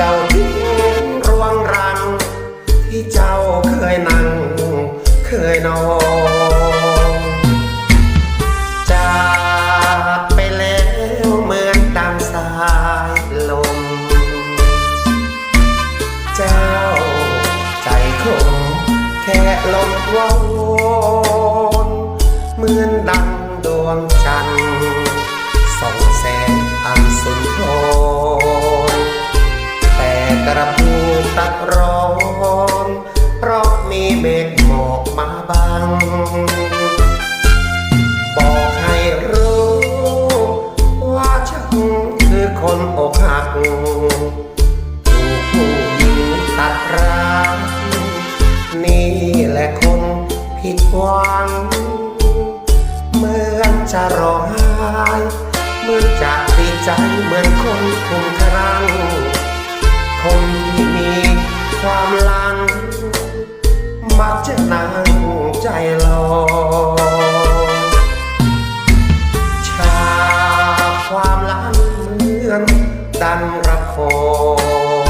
เจ้าทิ้งรวงรัง ที่เจ้าเคยนั่งเคยนอน ระพูตัดร้อนเพราะมีเมฆหมอกมาบัง บอกให้รู้ ว่าฉันคือคนอกหักถูกผู้หญิงตัดรักนี่แหละคนผิดหวัง เหมือนจะร้องไห้เหมือนจะดีใจเหมือนคน อนดังระคร